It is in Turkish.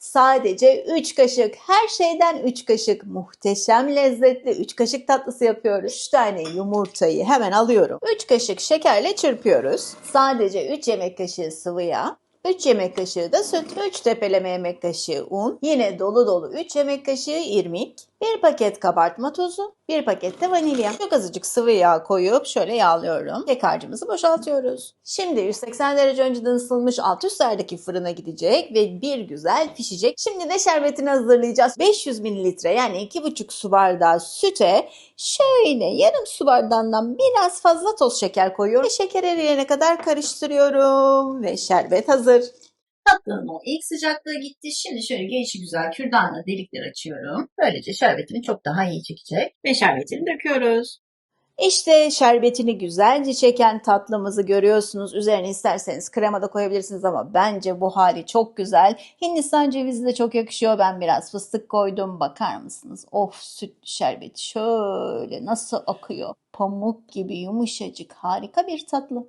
Sadece 3 kaşık, her şeyden 3 kaşık muhteşem lezzetli 3 kaşık tatlısı yapıyoruz. 3 tane yumurtayı hemen alıyorum. 3 kaşık şekerle çırpıyoruz. Sadece 3 yemek kaşığı sıvı yağ, 3 yemek kaşığı da süt, 3 tepeleme yemek kaşığı un, yine dolu dolu 3 yemek kaşığı irmik, 1 paket kabartma tozu, 1 paket de vanilya. Çok azıcık sıvı yağ koyup şöyle yağlıyorum. Kek harcımızı boşaltıyoruz. Şimdi 180 derece önceden ısınmış alt üst ayardaki fırına gidecek ve bir güzel pişecek. Şimdi de şerbetini hazırlayacağız. 500 mililitre yani 2,5 su bardağı süte şöyle yarım su bardağından biraz fazla toz şeker koyuyorum. Ve şeker eriyene kadar karıştırıyorum ve şerbet hazır. Tatlının o ilk sıcaklığı gitti. Şimdi şöyle gelişi güzel kürdanla delikler açıyorum. Böylece şerbetini çok daha iyi çekecek. Ve şerbetini döküyoruz. İşte şerbetini güzelce çeken tatlımızı görüyorsunuz. Üzerine isterseniz krema da koyabilirsiniz ama bence bu hali çok güzel. Hindistan cevizi de çok yakışıyor. Ben biraz fıstık koydum. Bakar mısınız? Of süt şerbeti şöyle nasıl akıyor. Pamuk gibi yumuşacık harika bir tatlı.